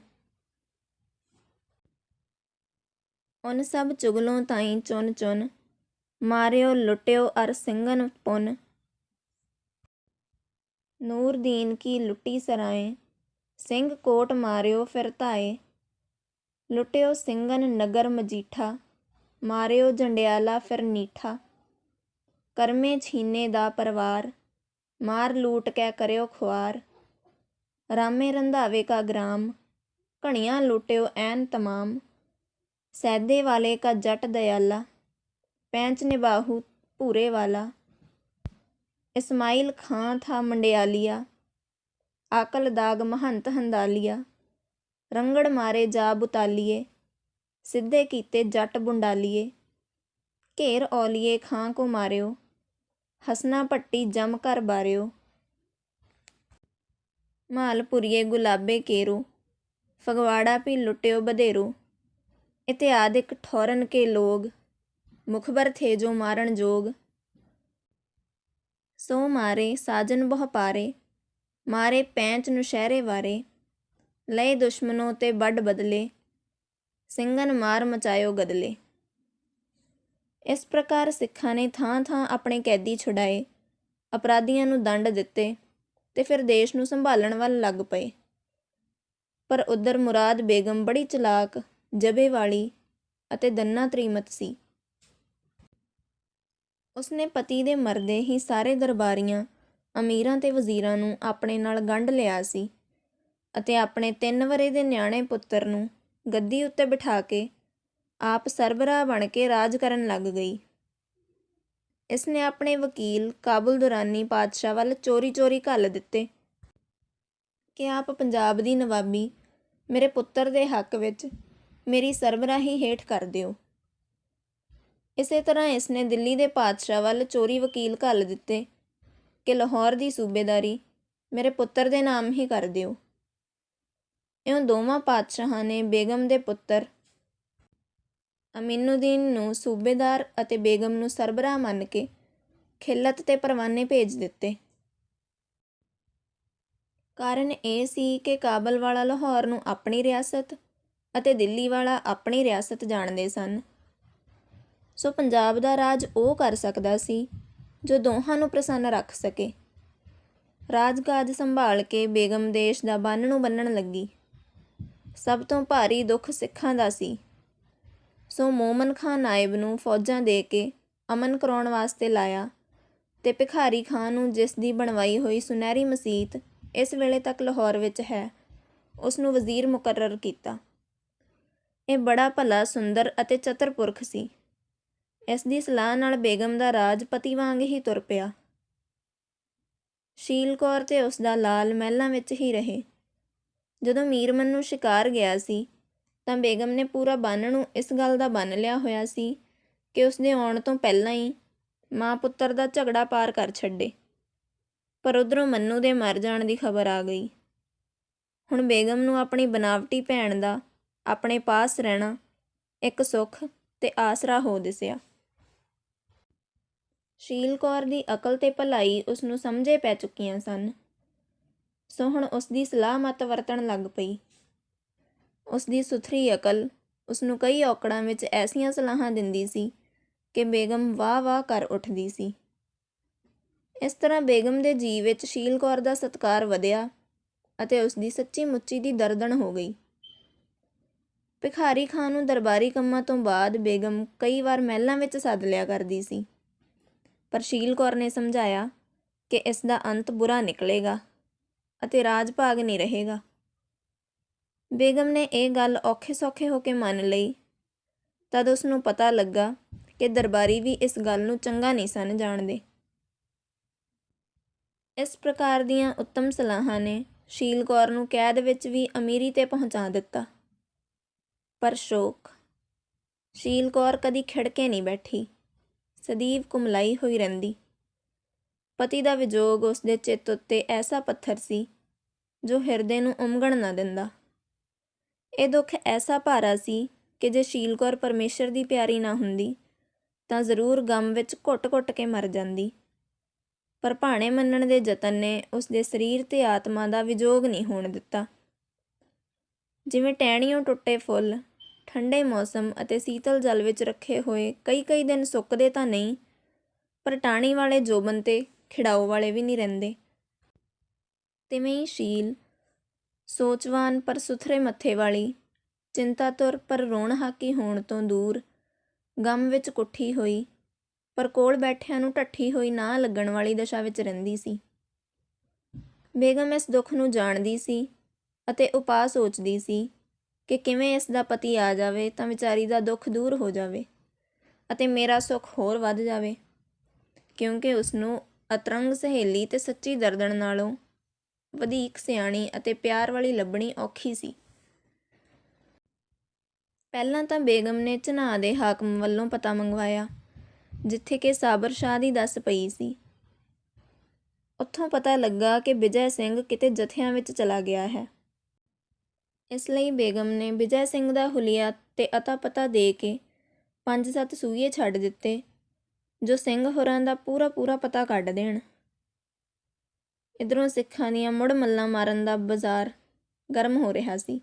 ਉਨ ਸਭ ਚੁਗਲੋਂ ਤਾਈਂ ਚੁਨ ਚੁਨ ਮਾਰਿਓ, ਲੁੱਟਿਓ ਅਰ ਸਿੰਘਨ ਪੁਨ। ਨੂਰ ਦੀਨ ਕੀ ਲੁੱਟੀ ਸਰਾਏ। ਸਿੰਘ ਕੋਟ ਮਾਰਿਓ ਫਿਰ ਧਾਏ। ਲੁੱਟਿਓ ਸਿੰਘਨ ਨਗਰ ਮਜੀਠਾ। ਮਾਰਿਓ ਜੰਡਿਆਲਾ ਫਿਰ ਨੀਠਾ। ਕਰਮੇ ਛੀਨੇ ਦਾ ਪਰਵਾਰ। ਮਾਰ ਲੂਟ ਕੇ ਕਰਿਓ ਖੁਆਰ। ਰਾਮੇ ਰੰਧਾਵੇ ਕਾ ਗ੍ਰਾਮ। ਘਣੀਆਂ ਲੁਟਿਓ ਐਨ ਤਮਾਮ। ਸੈਦੇ ਵਾਲੇ ਕਾ ਜੱਟ ਦਇਆਲਾ ਪੈਂਚ ਨਿਬਾਹੂ ਭੂਰੇ ਵਾਲਾ। ਇਸਮਾਈਲ ਖਾਂ ਥਾ ਮੰਡਿਆਲੀਆ। ਆਕਲ ਦਾਗ ਮਹੰਤ ਹੰਦਾਲੀਆ। ਰੰਗੜ ਮਾਰੇ ਜਾ ਬੁਤਾਲੀਏ। ਸਿੱਧੇ ਕੀਤੇ ਜੱਟ ਬੁੰਡਾਲੀਏ। ਘੇਰ ਔਲੀਏ ਖਾਂ ਕੋ ਮਾਰਿਓ। ਹਸਨਾ ਪੱਟੀ ਜਮ ਕਰ ਬਾਰਿਓ। ਮਾਲਪੁਰੀਏ ਗੁਲਾਬੇ ਕੇਰੋ। ਫਗਵਾੜਾ ਵੀ ਲੁੱਟਿਓ ਬਧੇਰੋ। ਇਤਿਆਦਿਕ ਠੌਰਨ ਕੇ ਲੋਗ। ਮੁਖਬਰ ਥੇ ਜੋ ਮਾਰਨ ਜੋਗ। ਸੋ ਮਾਰੇ, ਸਾਜਨ ਬਹੁ ਪਾਰੇ। ਮਾਰੇ ਪੈਂਚ ਨੁਸ਼ਹਿਰੇ ਵਾਰੇ। ਲਏ ਦੁਸ਼ਮਨੋਂ ਤੇ ਵੱਡ ਬਦਲੇ। ਸਿੰਘਨ ਮਾਰ ਮਚਾਇਓ ਗਦਲੇ। ਇਸ ਪ੍ਰਕਾਰ ਸਿੱਖਾਂ ਨੇ ਥਾਂ-ਥਾਂ ਆਪਣੇ ਕੈਦੀ ਛੁਡਾਏ। ਅਪਰਾਧੀਆਂ ਨੂੰ ਦੰਡ ਦਿੱਤੇ ਤੇ ਫਿਰ ਦੇਸ਼ ਨੂੰ ਸੰਭਾਲਣ ਵੱਲ ਲੱਗ ਪਏ। ਪਰ ਉਧਰ ਮੁਰਾਦ ਬੇਗਮ ਬੜੀ ਚਲਾਕ, ਜਬੇ ਵਾਲੀ ਅਤੇ ਦੰਨਾ ਤਰੀਮਤ ਸੀ। ਉਸਨੇ ਪਤੀ ਦੇ ਮਰਦੇ ਹੀ ਸਾਰੇ ਦਰਬਾਰੀਆਂ, ਅਮੀਰਾਂ ਤੇ ਵਜ਼ੀਰਾਂ ਨੂੰ ਆਪਣੇ ਨਾਲ ਗੰਢ ਲਿਆ ਸੀ ਅਤੇ ਆਪਣੇ ਤਿੰਨ ਵਰੇ ਦੇ ਨਿਆਣੇ ਪੁੱਤਰ ਨੂੰ ਗੱਦੀ ਉੱਤੇ ਬਿਠਾ ਕੇ ਆਪ ਸਰਬਰਾਹ ਬਣ ਕੇ ਰਾਜ ਕਰਨ ਲੱਗ ਗਈ। ਇਸ ਨੇ ਆਪਣੇ ਵਕੀਲ ਕਾਬੁਲ ਦੁਰਾਨੀ ਪਾਤਸ਼ਾਹ ਵੱਲ ਚੋਰੀ-ਚੋਰੀ ਘੱਲ ਦਿੱਤੇ ਕਿ ਆਪ ਪੰਜਾਬ ਦੀ ਨਵਾਬੀ ਮੇਰੇ ਪੁੱਤਰ ਦੇ ਹੱਕ ਵਿੱਚ ਮੇਰੀ ਸਰਬਰਾਹੀ ਹੇਠ ਕਰ ਦਿਓ। ਇਸੇ ਤਰ੍ਹਾਂ ਇਸ ਨੇ ਦਿੱਲੀ ਦੇ ਪਾਤਸ਼ਾਹ ਵੱਲ ਚੋਰੀ ਵਕੀਲ ਘੱਲ ਦਿੱਤੇ ਕਿ ਲਾਹੌਰ ਦੀ ਸੂਬੇਦਾਰੀ ਮੇਰੇ ਪੁੱਤਰ ਦੇ ਨਾਮ ਹੀ ਕਰ ਦਿਓ। ਇਉਂ ਦੋਵਾਂ ਪਾਤਸ਼ਾਹਾਂ ਨੇ ਬੇਗਮ ਦੇ ਪੁੱਤਰ ਅਮੀਨੁਦੀਨ ਨੂੰ ਸੂਬੇਦਾਰ ਅਤੇ ਬੇਗਮ ਨੂੰ ਸਰਬਰਾਹ ਮੰਨ ਕੇ ਖਿਲਤ ਤੇ ਪਰਵਾਨੇ ਭੇਜ ਦਿੱਤੇ। ਕਾਰਨ ਇਹ ਸੀ ਕਿ ਕਾਬਲ ਵਾਲਾ ਲਾਹੌਰ ਨੂੰ ਆਪਣੀ ਰਿਆਸਤ ਅਤੇ ਦਿੱਲੀ ਵਾਲਾ ਆਪਣੀ ਰਿਆਸਤ ਜਾਣਦੇ ਸਨ। ਸੋ ਪੰਜਾਬ ਦਾ ਰਾਜ ਉਹ ਕਰ ਸਕਦਾ ਸੀ, ਜੋ ਦੋਹਾਂ ਨੂੰ ਪ੍ਰਸੰਨ ਰੱਖ ਸਕੇ। ਰਾਜਕਾਜ ਸੰਭਾਲ ਕੇ ਬੇਗਮ ਦੇਸ਼ ਦਾ ਬੰਨ ਨੂੰ ਬੰਨਣ ਲੱਗੀ। ਸਭ ਤੋਂ ਭਾਰੀ ਦੁੱਖ ਸਿੱਖਾਂ ਦਾ ਸੀ। ਸੋ ਮੋਮਨ ਖਾਨ ਨਾਇਬ ਨੂੰ ਫੌਜਾਂ ਦੇ ਕੇ ਅਮਨ ਕਰਾਉਣ ਵਾਸਤੇ ਲਾਇਆ ਤੇ ਭਿਖਾਰੀ ਖਾਨ ਨੂੰ ਜਿਸ ਦੀ ਬਣਵਾਈ ਹੋਈ ਸੁਨਹਿਰੀ ਮਸੀਤ ਇਸ ਵੇਲੇ ਤੱਕ ਲਾਹੌਰ ਵਿੱਚ ਹੈ, ਉਸ ਨੂੰ ਵਜ਼ੀਰ ਮੁਕਰਰ ਕੀਤਾ। ਇਹ ਬੜਾ ਭਲਾ, ਸੁੰਦਰ ਅਤੇ ਚਤਰਪੁਰਖ ਸੀ। ਇਸ ਦੀ ਸਲਾਹ ਨਾਲ ਬੇਗਮ ਦਾ ਰਾਜ ਪਤੀ ਵਾਂਗ ਹੀ ਤੁਰ ਪਿਆ। ਸ਼ੀਲ ਕੌਰ ਤੇ ਉਸ ਦਾ ਲਾਲ ਮਹਿਲਾਂ ਵਿੱਚ ਹੀ ਰਹੇ। ਜਦੋਂ ਮੀਰਮਨ ਨੂੰ ਸ਼ਿਕਾਰ ਗਿਆ ਸੀ, ਤਾਂ ਬੇਗਮ ਨੇ ਪੂਰਾ ਬੰਨ ਨੂੰ ਇਸ ਗੱਲ ਦਾ ਬੰਨ ਲਿਆ ਹੋਇਆ ਸੀ ਕਿ ਉਸ ਦੇ ਆਉਣ ਤੋਂ ਪਹਿਲਾਂ ਹੀ ਮਾਂ ਪੁੱਤਰ ਦਾ ਝਗੜਾ ਪਾਰ ਕਰ ਛੱਡੇ। ਪਰ ਉਧਰੋਂ ਮੰਨੂ ਦੇ ਮਰ ਜਾਣ ਦੀ ਖਬਰ ਆ ਗਈ। ਹੁਣ ਬੇਗਮ ਨੂੰ ਆਪਣੀ ਬਨਾਵਟੀ ਭੈਣ ਦਾ, ਆਪਣੇ ਪਾਸ ਰਹਿਣਾ ਇੱਕ ਸੁੱਖ ਤੇ ਆਸਰਾ ਹੋ ਦਿਸਿਆ। ਸ਼ੀਲ ਕੌਰ ਦੀ ਅਕਲ ਤੇ ਭਲਾਈ ਉਸ ਨੂੰ ਸਮਝੇ ਪੈ ਚੁੱਕੀਆਂ ਸਨ। ਸੋ ਹੁਣ ਉਸ ਦੀ ਸਲਾਹ ਮਤ ਵਰਤਣ ਲੱਗ ਪਈ। ਉਸ ਦੀ ਸੁਥਰੀ ਅਕਲ ਉਸ ਨੂੰ ਕਈ ਔਕੜਾਂ ਵਿੱਚ ਐਸੀਆਂ ਸਲਾਹਾਂ ਦਿੰਦੀ ਸੀ ਕਿ ਬੇਗਮ ਵਾਹ-ਵਾਹ ਕਰ ਉੱਠਦੀ ਸੀ। ਇਸ ਤਰ੍ਹਾਂ ਬੇਗਮ ਦੇ ਜੀ ਵਿੱਚ ਸ਼ੀਲ ਕੌਰ ਦਾ ਸਤਕਾਰ ਵਧਿਆ ਅਤੇ ਉਸ ਦੀ ਸੱਚੀ ਮੁੱਚੀ ਦੀ ਦਰਦਣ ਹੋ ਗਈ। ਭਿਖਾਰੀ ਖਾਨ ਨੂੰ ਦਰਬਾਰੀ ਕੰਮਾਂ ਤੋਂ ਬਾਅਦ ਬੇਗਮ ਕਈ ਵਾਰ ਮਹਿਲਾਂ ਵਿੱਚ ਸੱਦ ਲਿਆ ਕਰਦੀ ਸੀ। ਪਰ ਸ਼ੀਲ ਕੌਰ ਨੇ ਸਮਝਾਇਆ ਕਿ ਇਸ ਦਾ ਅੰਤ ਬੁਰਾ ਨਿਕਲੇਗਾ ਅਤੇ ਰਾਜ ਭਾਗ ਨਹੀਂ ਰਹੇਗਾ। ਬੇਗਮ ਨੇ ਇਹ ਗੱਲ ਔਖੇ ਸੌਖੇ ਹੋ ਕੇ ਮੰਨ ਲਈ। ਤਦ ਉਸ ਨੂੰ ਪਤਾ ਲੱਗਾ ਕਿ ਦਰਬਾਰੀ ਵੀ ਇਸ ਗੱਲ ਨੂੰ ਚੰਗਾ ਨਹੀਂ ਸਨ ਜਾਣਦੇ। ਇਸ ਪ੍ਰਕਾਰ ਦੀਆਂ ਉੱਤਮ ਸਲਾਹਾਂ ਨੇ ਸ਼ੀਲ ਕੌਰ ਨੂੰ ਕੈਦ ਵਿੱਚ ਵੀ ਅਮੀਰੀ ਤੇ ਪਹੁੰਚਾ ਦਿੱਤਾ। ਪਰ ਸ਼ੋਕ। ਸ਼ੀਲ ਕੌਰ ਕਦੀ ਖਿੜਕੇ ਨਹੀਂ ਬੈਠੀ। ਸਦੀਵ ਕੁਮਲਾਈ ਹੋਈ ਰਹਿੰਦੀ। ਪਤੀ ਦਾ ਵਿਜੋਗ ਉਸ ਦੇ ਚਿੱਤ ਉੱਤੇ ਐਸਾ ਪੱਥਰ ਸੀ, ਜੋ ਹਿਰਦੇ ਨੂੰ ਉਮਗਣ ਨਾ ਦਿੰਦਾ। ਇਹ ਦੁੱਖ ਐਸਾ ਭਾਰਾ ਸੀ ਕਿ ਜੇ ਸ਼ੀਲ ਕੌਰ ਪਰਮੇਸ਼ਰ ਦੀ ਪਿਆਰੀ ਨਾ ਹੁੰਦੀ, ਤਾਂ ਜ਼ਰੂਰ ਗਮ ਵਿੱਚ ਘੁੱਟ-ਘੁੱਟ ਕੇ ਮਰ ਜਾਂਦੀ। ਪਰ ਭਾਣੇ ਮੰਨਣ ਦੇ ਯਤਨ ਨੇ ਉਸ ਦੇ ਸਰੀਰ ਤੇ ਆਤਮਾ ਦਾ ਵਿਜੋਗ ਨਹੀਂ ਹੋਣ ਦਿੱਤਾ। ਜਿਵੇਂ ਟਹਿਣੀਆਂ ਟੁੱਟੇ ਫੁੱਲ ਠੰਡੇ ਮੌਸਮ ਅਤੇ ਸੀਤਲ ਜਲ ਵਿੱਚ ਰੱਖੇ ਹੋਏ ਕਈ ਕਈ ਦਿਨ ਸੁੱਕਦੇ ਤਾਂ ਨਹੀਂ, ਪਰ ਟਾਣੀ ਵਾਲੇ ਜੋਬਨ ਤੇ ਖਿਡਾਓ ਵਾਲੇ ਵੀ ਨਹੀਂ ਰਹਿੰਦੇ। ਤਿਵੇਂ ਹੀ ਸ਼ੀਲ, ਸੋਚਵਾਨ ਪਰ ਸੁਥਰੇ ਮੱਥੇ ਵਾਲੀ, ਚਿੰਤਾ ਤੁਰ ਪਰ ਰੋਣ ਹਾਕੀ ਹੋਣ ਤੋਂ ਦੂਰ, ਗਮ ਵਿੱਚ ਕੁੱਠੀ ਹੋਈ, ਪਰ ਕੋਲ ਬੈਠਿਆਂ ਨੂੰ ਢੱਠੀ ਹੋਈ ਨਾ ਲੱਗਣ ਵਾਲੀ ਦਸ਼ਾ ਵਿੱਚ ਰਹਿੰਦੀ ਸੀ। ਬੇਗਮ ਇਸ ਦੁੱਖ ਨੂੰ ਜਾਣਦੀ ਸੀ ਅਤੇ ਉਪਾਅ ਸੋਚਦੀ ਸੀ ਕਿ ਕਿਵੇਂ ਇਸ ਦਾ ਪਤੀ ਆ ਜਾਵੇ ਤਾਂ ਵਿਚਾਰੀ ਦਾ ਦੁੱਖ ਦੂਰ ਹੋ ਜਾਵੇ ਅਤੇ ਮੇਰਾ ਸੁੱਖ ਹੋਰ ਵੱਧ ਜਾਵੇ। ਕਿਉਂਕਿ ਉਸ ਨੂੰ ਅਤਰੰਗ ਸਹੇਲੀ ਤੇ ਸੱਚੀ ਦਰਦਣ ਨਾਲੋਂ ਵਧੀਕ ਸਿਆਣੀ ਅਤੇ ਪਿਆਰ ਵਾਲੀ ਲੱਭਣੀ ਔਖੀ ਸੀ। ਪਹਿਲਾਂ ਤਾਂ ਬੇਗਮ ਨੇ ਚਨਾ ਦੇ ਹਾਕਮ ਵੱਲੋਂ ਪਤਾ ਮੰਗਵਾਇਆ, ਜਿੱਥੇ ਕਿ ਸਾਬਰ ਸ਼ਾਹ ਦੀ ਦੱਸ ਪਈ ਸੀ। ਉੱਥੋਂ ਪਤਾ ਲੱਗਾ ਕਿ ਵਿਜੈ ਸਿੰਘ ਕਿਤੇ ਜਥਿਆਂ ਵਿੱਚ ਚਲਾ ਗਿਆ ਹੈ। ਇਸ ਲਈ ਬੇਗਮ ਨੇ ਵਿਜੈ ਸਿੰਘ ਦਾ ਹੁਲੀਆ ਤੇ ਅਤਾ ਪਤਾ ਦੇ ਕੇ ਪੰਜ ਸੱਤ ਸੂਈਏ ਛੱਡ ਦਿੱਤੇ, ਜੋ ਸਿੰਘ ਹੋਰਾਂ ਦਾ ਪੂਰਾ ਪੂਰਾ ਪਤਾ ਕੱਢ ਦੇਣ। ਇਧਰੋਂ ਸਿੱਖਾਂ ਦੀਆਂ ਮੁੜ ਮੱਲਾਂ ਮਾਰਨ ਦਾ ਬਾਜ਼ਾਰ ਗਰਮ ਹੋ ਰਿਹਾ ਸੀ।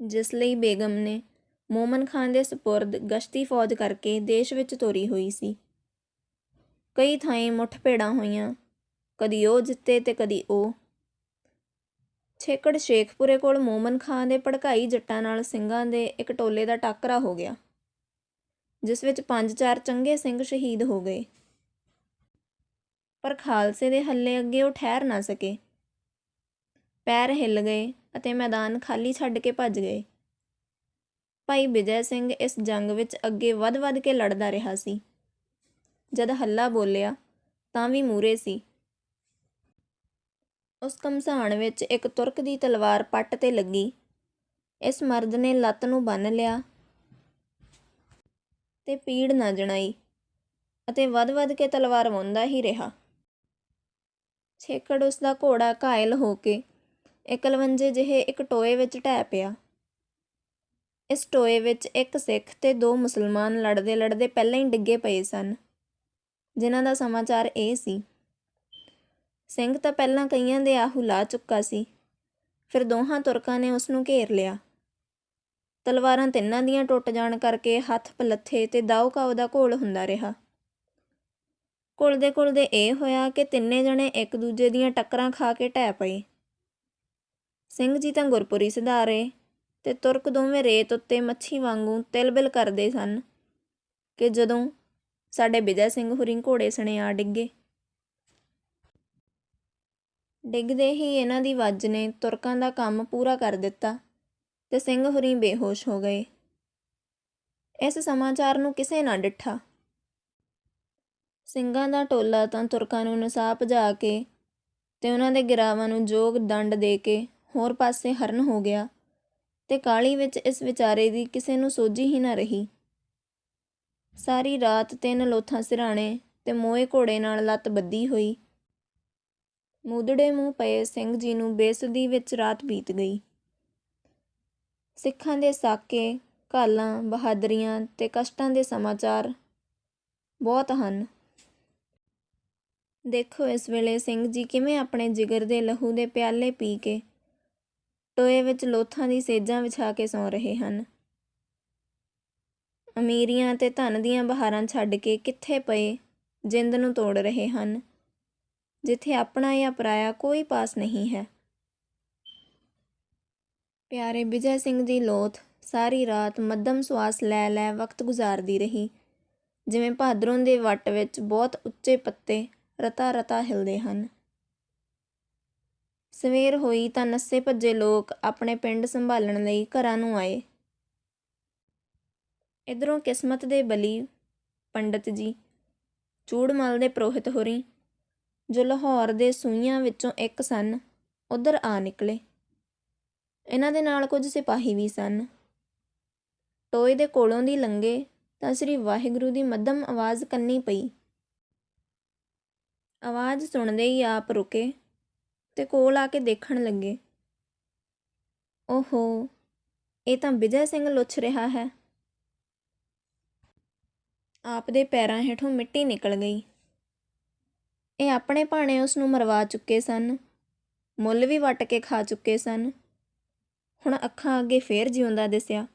ਜਿਸ ਲਈ ਬੇਗਮ ਨੇ ਮੋਮਨ ਖਾਨ ਦੇ ਸਪੁਰਦ ਗਸ਼ਤੀ ਫੌਜ ਕਰਕੇ ਦੇਸ਼ ਵਿੱਚ ਤੋਰੀ ਹੋਈ ਸੀ। ਕਈ ਥਾਈਂ ਮੁੱਠ-ਭੇੜਾਂ ਹੋਈਆਂ ਕਦੀ ਉਹ ਜਿੱਤੇ ਤੇ ਕਦੀ ਉਹ। ਛੇਕੜ ਸ਼ੇਖਪੁਰੇ ਕੋਲ ਮੋਮਨ ਖਾਨ ਦੇ ਭੜਕਾਈ ਜੱਟਾਂ ਨਾਲ ਸਿੰਘਾਂ ਦੇ ਇੱਕ ਟੋਲੇ ਦਾ ਟਾਕਰਾ ਹੋ ਗਿਆ, ਜਿਸ ਵਿੱਚ ਪੰਜ ਚਾਰ ਚੰਗੇ ਸਿੰਘ ਸ਼ਹੀਦ ਹੋ ਗਏ। ਪਰ ਖਾਲਸੇ ਦੇ ਹੱਲੇ ਅੱਗੇ ਉਹ ਠਹਿਰ ਨਾ ਸਕੇ। ਪੈਰ ਹਿੱਲ ਗਏ ਅਤੇ ਮੈਦਾਨ ਖਾਲੀ ਛੱਡ ਕੇ ਭੱਜ ਗਏ। ਭਾਈ ਵਿਜੈ ਸਿੰਘ ਇਸ ਜੰਗ ਵਿੱਚ ਅੱਗੇ ਵੱਧ-ਵੱਧ ਕੇ ਲੜਦਾ ਰਿਹਾ ਸੀ। ਜਦ ਹੱਲਾ ਬੋਲਿਆ, ਤਾਂ ਵੀ ਮੂਰੇ ਸੀ। ਉਸ ਘਮਸਾਣ ਵਿੱਚ ਇੱਕ ਤੁਰਕ ਦੀ ਤਲਵਾਰ ਪੱਟ ਤੇ ਲੱਗੀ। ਇਸ ਮਰਦ ਨੇ ਲੱਤ ਨੂੰ ਬੰਨ ਲਿਆ ਤੇ ਪੀੜ ਨਾ ਜਣਾਈ ਅਤੇ ਵੱਧ-ਵੱਧ ਕੇ ਤਲਵਾਰ ਵਾਹੁੰਦਾ ਹੀ ਰਿਹਾ। ਛੇਕੜ ਉਸ ਦਾ ਘੋੜਾ ਘਾਇਲ ਹੋ ਕੇ ਇਕਲਵੰਜੇ ਜਿਹੇ ਇੱਕ ਟੋਏ ਵਿੱਚ ਢਹਿ ਪਿਆ। ਇਸ ਟੋਏ ਵਿੱਚ ਇੱਕ ਸਿੱਖ ਤੇ ਦੋ ਮੁਸਲਮਾਨ ਲੜਦੇ ਲੜਦੇ ਪਹਿਲਾਂ ਹੀ ਡਿੱਗੇ ਪਏ ਸਨ। ਜਿਨ੍ਹਾਂ ਦਾ ਸਮਾਚਾਰ ਇਹ ਸੀ ਸਿੰਘ ਤਾਂ ਪਹਿਲਾਂ ਕਈਆਂ ਦੇ ਆਹੂ ਲਾ ਚੁੱਕਾ ਸੀ। ਫਿਰ ਦੋਹਾਂ ਤੁਰਕਾਂ ਨੇ ਉਸ ਨੂੰ ਘੇਰ ਲਿਆ। ਤਲਵਾਰਾਂ ਤਿੰਨਾਂ ਦੀਆਂ ਟੁੱਟ ਜਾਣ ਕਰਕੇ ਹੱਥ ਪਲੱਥੇ ਤੇ ਦਾਉ ਕਾਉ ਦਾ ਘੋਲ ਹੁੰਦਾ ਰਿਹਾ। ਘੁਲਦੇ ਘੁਲਦੇ ਇਹ ਹੋਇਆ ਕਿ ਤਿੰਨੇ ਜਣੇ ਇੱਕ ਦੂਜੇ ਦੀਆਂ ਟੱਕਰਾਂ ਖਾ ਕੇ ਢਹਿ ਪਏ। ਸਿੰਘ ਜੀ ਤਾਂ ਗੁਰਪੁਰੀ ਸਿਧਾਰੇ ਤੇ ਤੁਰਕ ਦੋਵੇਂ ਰੇਤ ਉੱਤੇ ਮੱਛੀ ਵਾਂਗੂ ਤਿਲਬਿਲ ਕਰਦੇ ਸਨ ਕਿ ਜਦੋਂ ਸਾਡੇ ਵਿਜੈ ਸਿੰਘ ਹੁਰੀ ਘੋੜੇ ਸਣੇ ਆ ਡਿੱਗੇ। ਡਿੱਗਦੇ ਹੀ ਇਹਨਾਂ ਦੀ ਵੱਜ ਨੇ ਤੁਰਕਾਂ ਦਾ ਕੰਮ ਪੂਰਾ ਕਰ ਦਿੱਤਾ ਤੇ ਸਿੰਘ ਹੁਰੀ ਬੇਹੋਸ਼ ਹੋ ਗਏ। ਇਸ ਸਮਾਚਾਰ ਨੂੰ ਕਿਸੇ ਨਾ ਡਿੱਠਾ। ਸਿੰਘਾਂ ਦਾ ਟੋਲਾ ਤਾਂ ਤੁਰਕਾਂ ਨੂੰ ਨਸਾ ਭਜਾ ਕੇ ਤੇ ਉਹਨਾਂ ਦੇ ਗਿਰਾਵਾਂ ਨੂੰ ਜੋਗ ਦੰਡ ਦੇ ਕੇ ਹੋਰ ਪਾਸੇ ਹਰਨ ਹੋ ਗਿਆ ਤੇ ਕਾਲੀ ਵਿੱਚ ਇਸ ਵਿਚਾਰੇ ਦੀ ਕਿਸੇ ਨੂੰ ਸੋਝੀ ਹੀ ਨਾ ਰਹੀ। ਸਾਰੀ ਰਾਤ ਤਿੰਨ ਲੋਥਾਂ ਸਿਰਾਣੇ ਤੇ ਮੋਏ ਘੋੜੇ ਨਾਲ ਲੱਤ ਬੱਦੀ ਹੋਈ ਮੂਦੜੇ ਮੂੰਹ ਪਏ ਸਿੰਘ ਜੀ ਨੂੰ ਬੇਸੁਦੀ ਵਿੱਚ ਰਾਤ ਬੀਤ ਗਈ। ਸਿੱਖਾਂ ਦੇ ਸਾਕੇ, ਘਾਲਾਂ, ਬਹਾਦਰੀਆਂ ਤੇ ਕਸ਼ਟਾਂ ਦੇ ਸਮਾਚਾਰ ਬਹੁਤ ਹਨ। ਦੇਖੋ ਇਸ ਵੇਲੇ ਸਿੰਘ ਜੀ ਕਿਵੇਂ ਆਪਣੇ ਜਿਗਰ ਦੇ ਲਹੂ ਦੇ ਪਿਆਲੇ ਪੀ ਕੇ ਟੋਏ ਵਿੱਚ ਲੋਥਾਂ ਦੀ ਸੇਜਾਂ ਵਿਛਾ ਕੇ ਸੌਂ ਰਹੇ ਹਨ। ਅਮੀਰੀਆਂ ਤੇ ਧਨ ਦੀਆਂ ਬਹਾਰਾਂ ਛੱਡ ਕੇ ਕਿੱਥੇ ਪਏ, ਜਿੰਦ ਨੂੰ ਤੋੜ ਰਹੇ ਹਨ। ਜਿੱਥੇ ਆਪਣਾ ਜਾਂ ਪਰਾਇਆ ਕੋਈ ਪਾਸ ਨਹੀਂ ਹੈ। ਪਿਆਰੇ ਵਿਜੈ ਸਿੰਘ ਦੀ ਲੋਥ ਸਾਰੀ ਰਾਤ ਮੱਧਮ ਸਵਾਸ ਲੈ ਲੈ ਵਕਤ ਗੁਜ਼ਾਰਦੀ ਰਹੀ। ਜਿਵੇਂ ਭਾਦਰੋਂ ਦੇ ਵੱਟ ਵਿੱਚ ਬਹੁਤ ਉੱਚੇ ਪੱਤੇ ਰਤਾ ਰਤਾ ਹਿਲਦੇ ਹਨ। ਸਵੇਰ ਹੋਈ ਤਾਂ ਨੱਸੇ ਭੱਜੇ ਲੋਕ ਆਪਣੇ ਪਿੰਡ ਸੰਭਾਲਣ ਲਈ ਘਰਾਂ ਨੂੰ ਆਏ। ਇਧਰੋਂ ਕਿਸਮਤ ਦੇ ਬਲੀ ਪੰਡਤ ਜੀ, ਚੂੜਮਲ ਦੇ ਪ੍ਰੋਹਿਤ ਹੋਰੀ ਜੋ ਲਾਹੌਰ ਦੇ ਸੂਈਆਂ ਵਿੱਚੋਂ ਇੱਕ ਸਨ, ਉਧਰ ਆ ਨਿਕਲੇ। ਇਹਨਾਂ ਦੇ ਨਾਲ ਕੁਝ ਸਿਪਾਹੀ ਵੀ ਸਨ। ਟੋਏ ਦੇ ਕੋਲੋਂ ਦੀ ਲੰਗੇ ਤਾਂ ਸ੍ਰੀ ਵਾਹਿਗੁਰੂ ਦੀ ਮੱਧਮ ਆਵਾਜ਼ ਕੰਨੀ ਪਈ। ਆਵਾਜ਼ ਸੁਣਦੇ ਹੀ ਆਪ ਰੁਕੇ ਤੇ ਕੋਲ ਆ ਕੇ ਦੇਖਣ ਲੱਗੇ। ਓਹੋ, ਇਹ ਤਾਂ ਵਿਜੈ ਸਿੰਘ ਲੁੱਛ ਰਿਹਾ ਹੈ। ਆਪ ਦੇ ਪੈਰਾਂ ਹੇਠੋਂ ਮਿੱਟੀ ਨਿਕਲ ਗਈ। ਇਹ ਆਪਣੇ ਭਾਣੇ ਉਸ ਨੂੰ ਮਰਵਾ ਚੁੱਕੇ ਸਨ। ਮੁੱਲ ਵੀ ਵਟ ਕੇ ਖਾ ਚੁੱਕੇ ਸਨ। ਹੁਣ ਅੱਖਾਂ ਅੱਗੇ ਫੇਰ ਜਿਉਂਦਾ ਦਿਸਿਆ।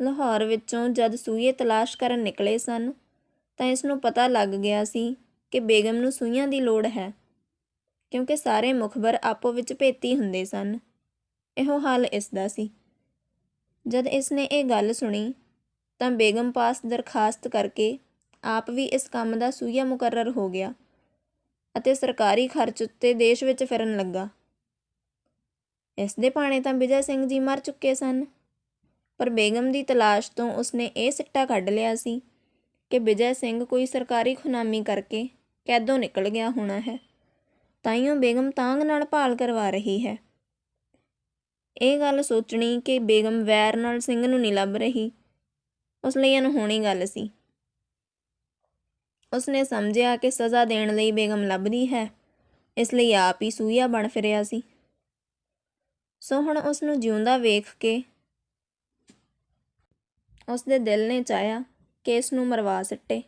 ਲਾਹੌਰ ਵਿੱਚੋਂ ਜਦ ਸੂਈਏ ਤਲਾਸ਼ ਕਰਨ ਨਿਕਲੇ ਸਨ, ਤਾਂ ਇਸ ਨੂੰ ਪਤਾ ਲੱਗ ਗਿਆ ਸੀ ਕਿ ਬੇਗਮ ਨੂੰ ਸੂਈਆਂ ਦੀ ਲੋੜ ਹੈ, ਕਿਉਂਕਿ ਸਾਰੇ ਮੁਖਬਰ ਆਪੋ ਵਿੱਚ ਭੇਤੀ ਹੁੰਦੇ ਸਨ। ਇਹੋ ਹਾਲ ਇਸ ਦਾ ਸੀ। ਜਦ ਇਸ ਨੇ ਇਹ ਗੱਲ ਸੁਣੀ, ਤਾਂ ਬੇਗਮ ਪਾਸ ਦਰਖਾਸਤ ਕਰਕੇ ਆਪ ਵੀ ਇਸ ਕੰਮ ਦਾ ਸੂਈਆ ਮੁਕਰਰ ਹੋ ਗਿਆ ਅਤੇ ਸਰਕਾਰੀ ਖਰਚ ਉੱਤੇ ਦੇਸ਼ ਵਿੱਚ ਫਿਰਨ ਲੱਗਾ। ਇਸ ਦੇ ਭਾਣੇ ਤਾਂ ਵਿਜੈ ਸਿੰਘ ਜੀ ਮਰ ਚੁੱਕੇ ਸਨ। ਪਰ ਬੇਗਮ ਦੀ ਤਲਾਸ਼ ਤੋਂ ਉਸਨੇ ਇਹ ਸਿੱਟਾ ਕੱਢ ਲਿਆ ਸੀ ਕਿ ਵਿਜੈ ਸਿੰਘ ਕੋਈ ਸਰਕਾਰੀ ਖੁਨਾਮੀ ਕਰਕੇ ਕੈਦੋਂ ਨਿਕਲ ਗਿਆ ਹੋਣਾ ਹੈ। ਤਾਈਓ ਬੇਗਮ ਤਾਂਗ ਨਾਲ ਭਾਲ ਕਰਵਾ ਰਹੀ ਹੈ। ਇਹ ਗੱਲ ਸੋਚਣੀ ਕਿ ਬੇਗਮ ਵੈਰ ਨਾਲ ਸਿੰਘ ਨੂੰ ਨਹੀਂ ਲੱਭ ਰਹੀ, ਉਸ ਲਈ ਅਨਹੋਣੀ ਗੱਲ ਸੀ। ਉਸਨੇ ਸਮਝਿਆ ਕਿ ਸਜ਼ਾ ਦੇਣ ਲਈ ਬੇਗਮ ਲੱਭਦੀ ਹੈ। ਇਸ ਲਈ ਆਪ ਹੀ ਸੂਈਆ ਬਣ ਫਿਰਿਆ ਸੀ। ਸੋ ਹੁਣ ਉਸ ਨੂੰ ਜਿਉਂਦਾ ਵੇਖ ਕੇ ਉਸ ਦੇ ਦਿਲ ਨੇ ਚਾਹਿਆ ਕਿ ਇਸ ਨੂੰ ਮਰਵਾ ਸੱਟੇ।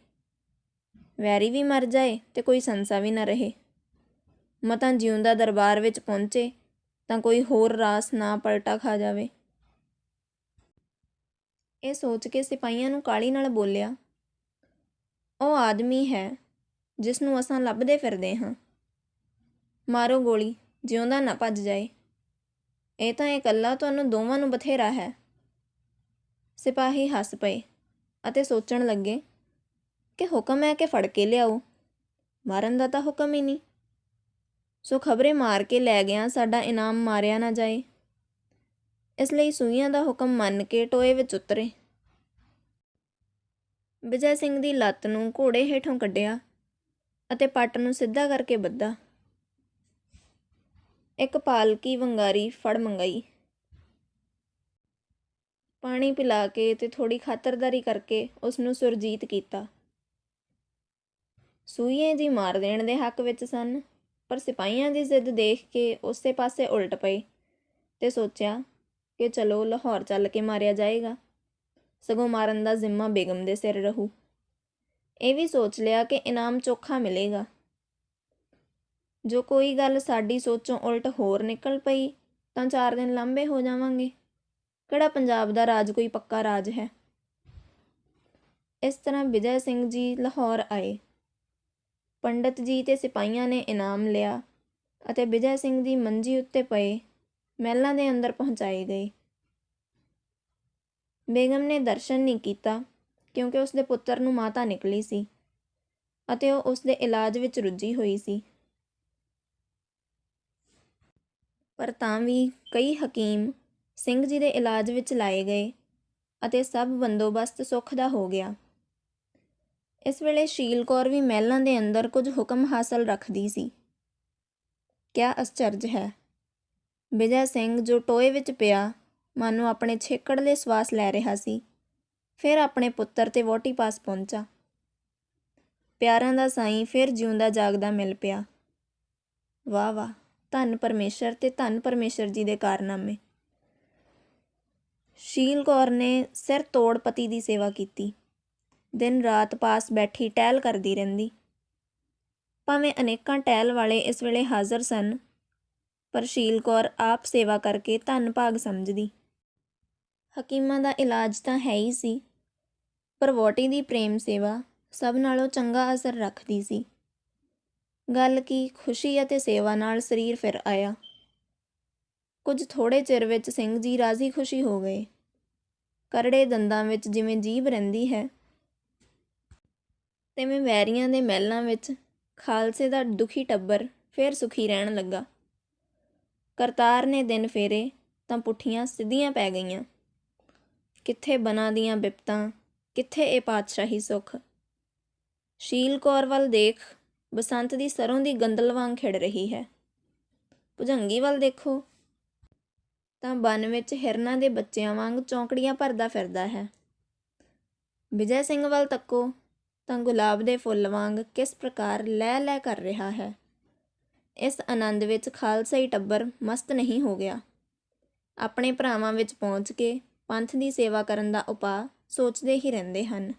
ਵੈਰੀ ਵੀ ਮਰ ਜਾਏ ਤੇ ਕੋਈ ਸੰਸਾ ਵੀ ਨਾ ਰਹੇ। ਮਤਾਂ ਜਿਉਂਦਾ ਦਰਬਾਰ ਵਿੱਚ ਪਹੁੰਚੇ ਤਾਂ ਕੋਈ ਹੋਰ ਰਾਸ ਨਾ ਪਲਟਾ ਖਾ ਜਾਵੇ। ਇਹ ਸੋਚ ਕੇ ਸਿਪਾਹੀਆਂ ਨੂੰ ਕਾਲੀ ਨਾਲ ਬੋਲਿਆ ਉਹ ਆਦਮੀ ਹੈ ਜਿਸ ਨੂੰ ਅਸਾਂ ਲੱਭਦੇ ਫਿਰਦੇ ਹਾਂ। ਮਾਰੋ ਗੋਲੀ, ਜਿਉਂਦਾ ਨਾ ਭੱਜ ਜਾਏ। ਇਹ ਤਾਂ ਇਕੱਲਾ ਤੁਹਾਨੂੰ ਦੋਵਾਂ ਨੂੰ ਬਥੇਰਾ ਹੈ। ਸਿਪਾਹੀ ਹੱਸ ਪਏ ਅਤੇ ਸੋਚਣ ਲੱਗੇ, ਕਿ ਹੁਕਮ ਹੈ ਕਿ ਫੜ ਕੇ ਲਿਆਓ? ਮਾਰਨ ਦਾ ਤਾਂ ਹੁਕਮ ਹੀ ਨਹੀਂ। ਸੋ ਖਬਰੇ ਮਾਰ ਕੇ ਲੈ ਗਿਆ ਸਾਡਾ ਇਨਾਮ ਮਾਰਿਆ ਨਾ ਜਾਏ। ਇਸ ਲਈ ਸੂਈਆਂ ਦਾ ਹੁਕਮ ਮੰਨ ਕੇ ਟੋਏ ਵਿੱਚ ਉਤਰੇ। ਵਿਜੈ ਸਿੰਘ ਦੀ ਲੱਤ ਨੂੰ ਘੋੜੇ ਹੇਠੋਂ ਕੱਢਿਆ ਅਤੇ ਪੱਟ ਨੂੰ ਸਿੱਧਾ ਕਰਕੇ ਬੱਧਾ ਇੱਕ ਪਾਲਕੀ ਵੰਗਾਰੀ ਫੜ ਮੰਗਾਈ। ਪਾਣੀ ਪਿਲਾ ਕੇ ਤੇ ਥੋੜੀ ਖਾਤਰਦਾਰੀ ਕਰਕੇ ਉਸ ਨੂੰ ਸੁਰਜੀਤ ਕੀਤਾ। ਸੂਈਏ ਜੀ ਮਾਰ ਦੇਣ ਦੇ ਹੱਕ ਵਿੱਚ ਸਨ, ਪਰ ਸਿਪਾਹੀਆਂ ਦੀ ਜ਼ਿੱਦ ਦੇਖ ਕੇ ਉਸੇ ਪਾਸੇ ਉਲਟ ਪਏ ਤੇ ਸੋਚਿਆ ਕਿ ਚਲੋ ਲਾਹੌਰ ਚੱਲ ਕੇ ਮਾਰਿਆ ਜਾਏਗਾ। ਸਗੋਂ ਮਾਰਨ ਦਾ ਜ਼ਿੰਮਾ ਬੇਗਮ ਦੇ ਸਿਰ ਰਹੂ। ਇਹ ਵੀ ਸੋਚ ਲਿਆ ਕਿ ਇਨਾਮ ਚੋਖਾ ਮਿਲੇਗਾ। ਜੋ ਕੋਈ ਗੱਲ ਸਾਡੀ ਸੋਚੋਂ ਉਲਟ ਹੋਰ ਨਿਕਲ ਪਈ, ਤਾਂ ਚਾਰ ਦਿਨ ਲੰਬੇ ਹੋ ਜਾਵਾਂਗੇ। ਕਿਹੜਾ ਪੰਜਾਬ ਦਾ ਰਾਜ ਕੋਈ ਪੱਕਾ ਰਾਜ ਹੈ? ਇਸ ਤਰ੍ਹਾਂ ਵਿਜੈ ਸਿੰਘ ਜੀ ਲਾਹੌਰ ਆਏ। ਪੰਡਤ ਜੀ ਤੇ ਸਿਪਾਹੀਆਂ ਨੇ ਇਨਾਮ ਲਿਆ ਅਤੇ ਵਿਜੈ ਸਿੰਘ ਦੀ ਮੰਜੀ ਉੱਤੇ ਪਏ, ਮਹਿਲਾਂ ਦੇ ਅੰਦਰ ਪਹੁੰਚਾਏ ਗਏ। ਬੇਗਮ ਨੇ ਦਰਸ਼ਨ ਨਹੀਂ ਕੀਤਾ ਕਿਉਂਕਿ ਉਸ ਦੇ ਪੁੱਤਰ ਨੂੰ ਮਾਤਾ ਨਿਕਲੀ ਸੀ ਅਤੇ ਉਹ ਉਸ ਦੇ ਇਲਾਜ ਵਿੱਚ ਰੁੱਝੀ ਹੋਈ ਸੀ। ਪਰ ਤਾਂ ਵੀ ਕਈ ਹਕੀਮ ਸਿੰਘ ਜੀ ਦੇ ਇਲਾਜ ਵਿੱਚ ਲਾਏ ਗਏ ਅਤੇ ਸਭ ਬੰਦੋਬਸਤ ਸੁੱਖ ਦਾ ਹੋ ਗਿਆ। ਇਸ ਵੇਲੇ ਸ਼ੀਲ ਕੌਰ ਵੀ ਮਹਿਲਾਂ ਦੇ ਅੰਦਰ ਕੁਝ ਹੁਕਮ ਹਾਸਲ ਰੱਖਦੀ ਸੀ। ਕਿਆ ਅਸਚਰਜ ਹੈ। ਵਿਜੈ ਸਿੰਘ ਜੋ ਟੋਏ ਵਿੱਚ ਪਿਆ ਮਾਨੋ ਆਪਣੇ ਛੇਕੜਲੇ ਸਵਾਸ ਲੈ ਰਿਹਾ ਸੀ। ਫਿਰ ਆਪਣੇ ਪੁੱਤਰ ਤੇ ਵੋਟੀ ਪਾਸ ਪਹੁੰਚਾ। ਪਿਆਰਾਂ ਦਾ ਸਾਈਂ ਫਿਰ ਜਿਉਂਦਾ ਜਾਗਦਾ ਮਿਲ ਪਿਆ। ਵਾਹ ਵਾਹ, ਧੰਨ ਪਰਮੇਸ਼ਰ ਤੇ ਧੰਨ ਪਰਮੇਸ਼ਰ ਜੀ ਦੇ ਕਾਰਨਾਮੇ। ਸ਼ੀਲ ਕੌਰ ਨੇ ਸਿਰ ਤੋੜ ਪਤੀ ਦੀ ਸੇਵਾ ਕੀਤੀ। ਦਿਨ ਰਾਤ ਪਾਸ ਬੈਠੀ ਟਹਿਲ ਕਰਦੀ ਰਹਿੰਦੀ। ਭਾਵੇਂ ਅਨੇਕਾਂ ਟਹਿਲ ਵਾਲੇ ਇਸ ਵੇਲੇ ਹਾਜ਼ਰ ਸਨ, ਪਰ ਸ਼ੀਲ ਕੌਰ ਆਪ ਸੇਵਾ ਕਰਕੇ ਧੰਨ ਭਾਗ ਸਮਝਦੀ। ਹਕੀਮਾਂ ਦਾ ਇਲਾਜ ਤਾਂ ਹੈ ਹੀ ਸੀ, ਪਰ ਵੋਟੀ ਦੀ ਪ੍ਰੇਮ ਸੇਵਾ ਸਭ ਨਾਲੋਂ ਚੰਗਾ ਅਸਰ ਰੱਖਦੀ ਸੀ। ਗੱਲ ਕੀ ਖੁਸ਼ੀ ਅਤੇ ਸੇਵਾ ਨਾਲ ਸਰੀਰ ਫਿਰ ਆਇਆ। ਕੁਝ ਥੋੜੇ ਚਿਰ ਵਿੱਚ ਸਿੰਘ ਜੀ ਰਾਜ਼ੀ ਖੁਸ਼ੀ ਹੋ ਗਏ। ਕਰੜੇ ਦੰਦਾਂ ਵਿੱਚ ਜਿਵੇਂ ਜੀਭ ਰਹਿੰਦੀ ਹੈ, ਤਿਵੇਂ ਵੈਰੀਆਂ ਦੇ ਮਹਿਲਾਂ ਵਿੱਚ ਖਾਲਸੇ ਦਾ ਦੁਖੀ ਟੱਬਰ ਫਿਰ ਸੁਖੀ ਰਹਿਣ ਲੱਗਾ। ਕਰਤਾਰ ਨੇ ਦਿਨ ਫੇਰੇ ਤਾਂ ਪੁੱਠੀਆਂ ਸਿੱਧੀਆਂ ਪੈ ਗਈਆਂ। ਕਿੱਥੇ ਬਨਾਂ ਦੀਆਂ ਬਿਪਤਾਂ, ਕਿੱਥੇ ਇਹ ਪਾਤਸ਼ਾਹੀ ਸੁੱਖ। ਸ਼ੀਲ ਕੌਰ ਵੱਲ ਦੇਖ, ਬਸੰਤ ਦੀ ਸਰੋਂ ਦੀ ਗੰਦਲ ਵਾਂਗ ਖਿੜ ਰਹੀ ਹੈ। ਭੁਜੰਗੀ ਵੱਲ ਦੇਖੋ, ਤਾਂ ਬਨ ਵਿੱਚ ਹਿਰਨਾਂ ਦੇ ਬੱਚਿਆਂ ਵਾਂਗ ਚੌਂਕੜੀਆਂ ਭਰਦਾ ਫਿਰਦਾ ਹੈ। ਵਿਜੈ ਸਿੰਘ ਵੱਲ ਤੱਕੋ, ਤਾਂ ਗੁਲਾਬ ਦੇ ਫੁੱਲ ਵਾਂਗ ਕਿਸ ਪ੍ਰਕਾਰ ਲੈ ਲੈ ਕਰ ਰਿਹਾ ਹੈ। ਇਸ ਆਨੰਦ ਵਿੱਚ ਖਾਲਸਾਈ ਟੱਬਰ ਮਸਤ ਨਹੀਂ ਹੋ ਗਿਆ। ਆਪਣੇ ਭਰਾਵਾਂ ਵਿੱਚ ਪਹੁੰਚ ਕੇ ਪੰਥ ਦੀ ਸੇਵਾ ਕਰਨ ਦਾ ਉਪਾਅ ਸੋਚਦੇ ਹੀ ਰਹਿੰਦੇ ਹਨ।